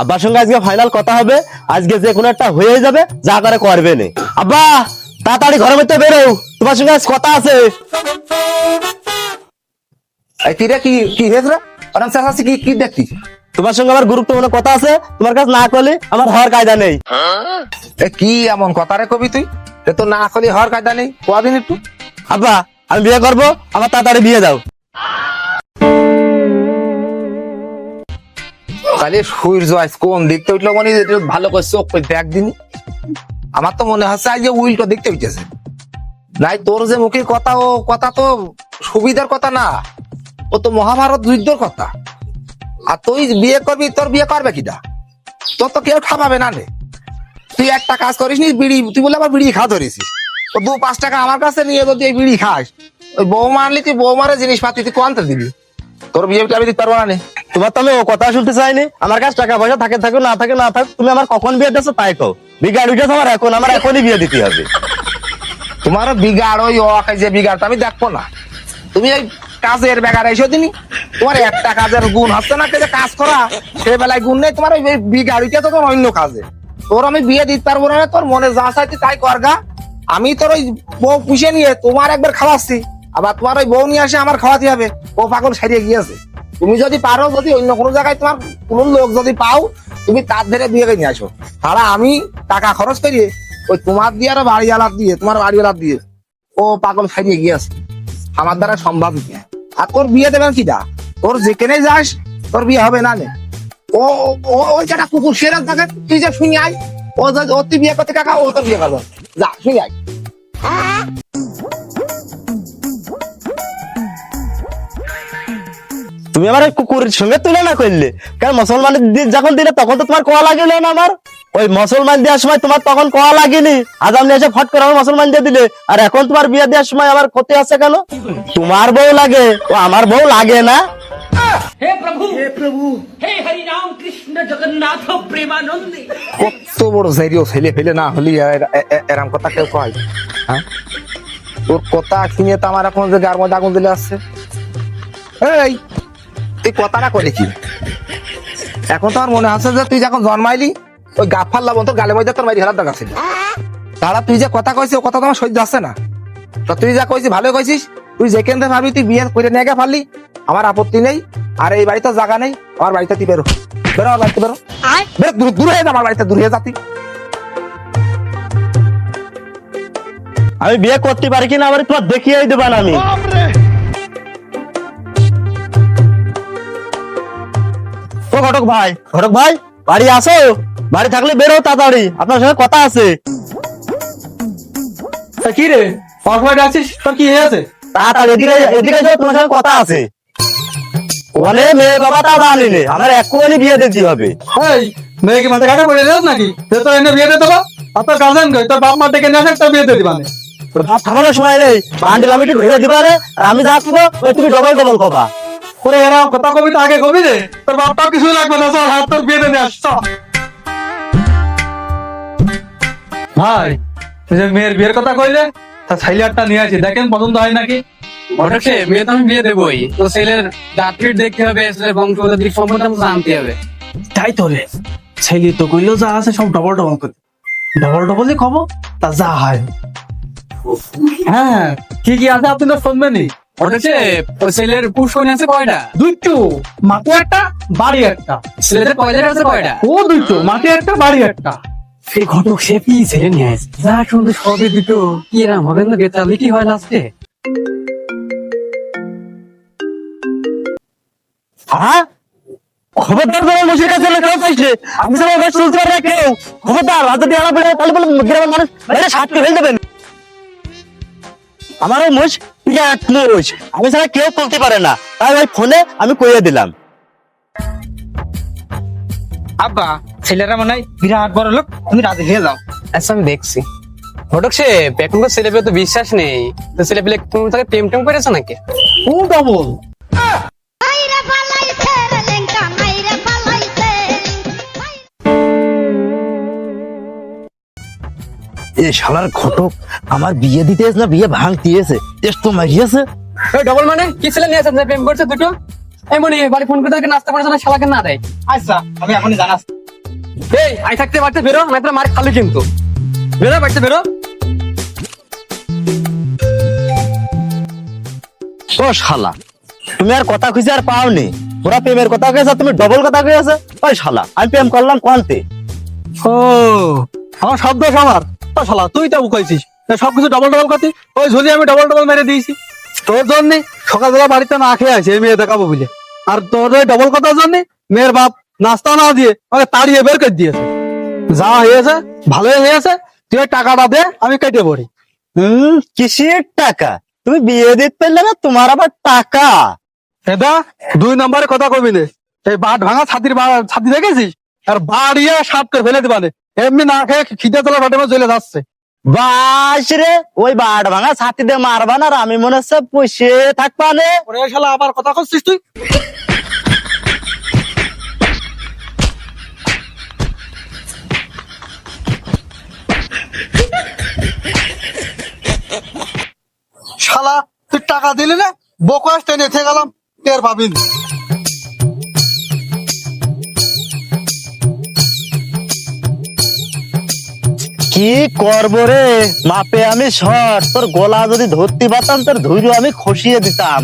আব্বার সঙ্গে আজকে ফাইনাল কথা হবে। আজকে যে কোনো একটা হয়ে যাবে যা করে করবে নে। আব্বা তাড়াতাড়ি ঘরের মধ্যে বেরো। তোমার সঙ্গে আজ কথা আছে। তিরে কি কি হয়েছে রে? ওরম চাষাছি কি কি দেখতিস তোমার সঙ্গে আমার গুরুত্বপূর্ণ কথা আছে? তোমার কাছে না করলে আমার হওয়ার কায়দা নেই। এ কি এমন কথা রে কবি তুই? এ তো না করলে হওয়ার কায়দা নেই। কদিন একটু। আব্বা আমি বিয়ে করব আমার তাড়াতাড়ি বিয়ে দাও। তাহলে সূর্য কোন দেখতে উঠল মানে ভালো করে চোখ করে দেখ দিন। আমার তো মনে হচ্ছে আজ যে উইলটা দেখতে উঠেছে। নাই তোর যে মুখের কথা ও কথা তো সুবিধার কথা না। ও তো মহাভারত যুদ্ধর কথা। আর তুই বিয়ে করবি, তোর বিয়ে করবে কিটা তোর তো কেউ ঠাপাবে না রে। তুই একটা কাজ করিস নি, বিড়ি, তুই বলে আবার বিড়ি খাওয়া ধরেছিস। ও দু পাঁচ টাকা আমার কাছে নিয়ে যদি এই বিড়ি খাস, ওই বৌমা আনলি তুই বৌমারে জিনিসপাতি তুই কোয়ান্তে দিবি? তোর বিয়ে আমি দিতে পারব নে। তোমার তো আমি ও কথা শুনতে চাইনি। আমার কাছে টাকা পয়সা থাকে, থাকো, না থাকে, না থাক, তুমি আমার কখন বিয়ে দিচ্ছ তাই কও। বিঘা উঠেছে আমার এখন, আমার এখনই বিয়ে দিতে হবে। তোমার বিগাড় ওই অকাই যে বিগাড় আমি দেখব না। তুমি ওই কাজের বেগার এসো দিনি। তোমার একটা কাজের গুণ হচ্ছে না যে কাজ করা, সে বেলায় গুণ নেই। তোমার ওই বিগাড়িটা তো তোমার অন্য কাজে। তোর আমি বিয়ে দিতে পারব না তোর মনে যা চাইতে তাই করগা আমি তোর ওই বউ পুষে নিয়ে তোমার একবার খাওয়াচ্ছি। আবার তোমার ওই বউ নিয়ে আসে, আমার খাওয়াতে হবে। ও পাগল সারিয়ে গিয়েছে। তুমি যদি পারো, যদি অন্য কোনো জায়গায় তোমার কোনো লোক যদি পাও, তুমি তার ধরে বিয়ে নিয়ে আসো। তাহলে আমি টাকা খরচ করিয়ে ওই তোমার দিয়ে আর বাড়ি আলাপ দিয়ে, তোমার বাড়ি আলাপ দিয়ে ও পাগল সারিয়ে গিয়েছে আমার দ্বারা সম্ভব। আর তোর বিয়ে দেবেন কিটা তোর যেখানে যাস, তোর বিয়ে হবে না। ও ওই যেটা কুকুর সেরা থাকে তুই যে শুনি আয় ও তুই বিয়ে করতে কাকা, ও তোর বিয়ে করবে যা শুনি আয় তুমি আমার ওই কুকুরের সঙ্গে তুলনা করলে। কারণ মুসলমান যখন দিলে তখন তো তোমার কোয়া লাগিল না আমার। ওই মুসলমান দেওয়ার সময় তোমার তখন কোয়া লাগেনি। আজ আমি এসে ফট করে আমার মুসলমান দিয়ে দিলে। আর এখন তোমার বিয়ে দেওয়ার সময় আমার ক্ষতি আছে কেন? তোমার বউ লাগে। ও আমার বউ লাগে না। এরাম কথা কেউ কয়? হ্যাঁ? তোর কথা তো আমার এখন যে গার মধ্যে আগুন দিলে আসছে। তুই কথাটা করে কি? এখন তো আমার মনে হচ্ছে যে তুই যখন জন্মাইলি ওই গাফার লাভ তোর গালে মধ্যে তোর মারি হেলার দরকার ছিল। তারা তুই যে কথা কইছিস ও কথা তো আমার সহ্য আসছে না। তো তুই যা কইছিস ভালো কইছিস। তুই যেখান ভাবি তুই বিয়ে করে নিয়ে গে পারলি আমার আপত্তি নেই আর এই বাড়িতে জায়গা নেই আমার বাড়িতে তুই বেরো। বেরো আমার বাড়িতে বেরো। বেরো দূর দূর হয়ে যা আমার বাড়িতে দূর হয়ে যা তুই। আমি বিয়ে করতে পারি কিনা আমার তোমার দেখিয়ে দেবা না আমি। ও ঘটক ভাই ঘটক ভাই বাড়ি আসো। বাড়ি থাকলে বেরো তাড়াতাড়ি আপনার সঙ্গে কথা আছে। তা কি রে ফরওয়ার্ড আছিস তোর কি হয়েছে তাড়াতাড়ি এদিকে এদিকে যাও তোমার সঙ্গে কথা আছে। ওখানে মেয়ে বাবা তাও আনিনি আমার এক্ষুনি বিয়ে দিতে হবে। এই মেয়েকে মাথা কাটা পড়ে যাস নাকি? সে তো এনে বিয়ে দিয়ে দেবো আর তোর গার্জেন কই? তোর বাপ মা ডেকে নিয়ে আসে তোর বিয়ে দিয়ে দিবানে। থামানোর সময় নেই। বান্ডিল আমি একটু ঘুরে দিবা রে আর আমি যা তুমি ডবল ডবল কবা ওরে এরা কথা কবি তো আগে কবি রে। তোর বাপটাও কিছু লাগবে না চল হাত তোর নিয়ে ভাই যে মেয়ের বিয়ের কথা কইলে তা ছাইলারটা নিয়ে আসি। দেখেন পছন্দ হয় নাকি? অবশ্যই মেয়ে তো আমি বিয়ে দেবোই। তো ছেলের জাতির দেখতে হবে ছেলের বংশগতির সম্পর্কে আমাকে জানতে হবে। তাই তো রে। ছেলে তো কইলো যা আছে সব ডবল ডবল করে। ডবল ডবল যে খবর তা যা হয়। হ্যাঁ কি কি আছে আপনি তো শুনবেনই। অবশ্যই ওই ছেলের পুষ্করণী আছে? কয়টা? দুইটো। মাটি একটা বাড়ি একটা। ছেলেদের আছে? কয়টা? ও দুইটো। মাটি একটা বাড়ি একটা। সেই ঘটক সে কি ছেলে নিয়ে আসে যা শুনতে সবে দুটো কি এরম হবে না তাহলে কি হয় লাস্টে? হ্যাঁ খবরদার তোমার মসির কাছে কেউ পাইছে আমি চলতে পারে কেউ। খবরদার রাতে দিয়ে আনা পড়ে তাহলে বলে গ্রামের মানুষ বাইরে সাতকে ফেল দেবেন। আমার ওই মোষ বিরাট আমি ছাড়া কেউ তুলতে পারে না। তাই ভাই ফোনে আমি কইয়ে দিলাম। আব্বা ছেলেরা মনে হয় বিরাট বড় লোক। তুমি রাজি হয়ে যাও। আচ্ছা আমি দেখছি। ঘটক সে এখনকার ছেলে পেলে তো বিশ্বাস নেই। তো ছেলে পেলে তুমি তাকে প্রেম টেম করেছ নাকি? ও ডবল এ শালার ঘটক আমার বিয়ে দিতে না বিয়ে ভাঙতে এসে এসতো মারিয়েছে। ডবল মানে কি ছেলে নিয়ে আসে প্রেম করছে দুটো? এই মনে বাড়ি ফোন করে তাকে নাস্তা করেছে না শালাকে না দেয়। আচ্ছা আমি এখনই জানাচ্ছি এই আই থাকতে বাড়তে বেরো না তোর মার খালি কিন্তু। বেরো বেরো। ও শালা তুমি আর কথা খুঁজে আর পাওনি। ওরা প্রেমের কথা কয়েছে তুমি ডবল কথা কয়েছে ওই শালা আমি প্রেম করলাম কোয়ান্তে ও আমার সব দোষ আমার ও শালা তুই তো কইছিস? সবকিছু ডবল ডবল করতি? ওই ঝুলি আমি ডবল ডবল মেরে দিয়েছি। তোর জন্য সকালবেলা বাড়িতে না খেয়ে আছে মেয়ে দেখাবো বুঝে আর তোর ওই ডবল কথার জন্য মেয়ের বাপ নাস্তা না দিয়ে আমাকে তাড়িয়ে বের করে দিয়েছে। যা হয়েছে ভালোই হয়েছে তুই ওই টাকাটা দে আমি কেটে পড়ি। হম কিসের টাকা? তুমি বিয়ে দিতে পারলে না তোমার আবার টাকা। এটা দুই নম্বরে কথা কবি নে। এই বাট ভাঙা ছাতির ছাতি দেখেছিস? আর বাড়িয়ে সাপ করে ফেলে দিবানে এমনি না খেয়ে খিদে তোলা বাটে চলে যাচ্ছে। বাস রে ওই বাট ভাঙা ছাতি দিয়ে মারবা না আর আমি মনে হচ্ছে পুষে থাকবা নে। ওরে শালা আবার কথা করছিস তুই? শালা তুই টাকা দিলি না? বকোয়াস টেনে থেকে গেলাম টের পাবি কি করব রে? মাপে আমি শর্ট। তোর গলা যদি ধরতে পারতাম, তোর ধৈর্য আমি খসিয়ে দিতাম।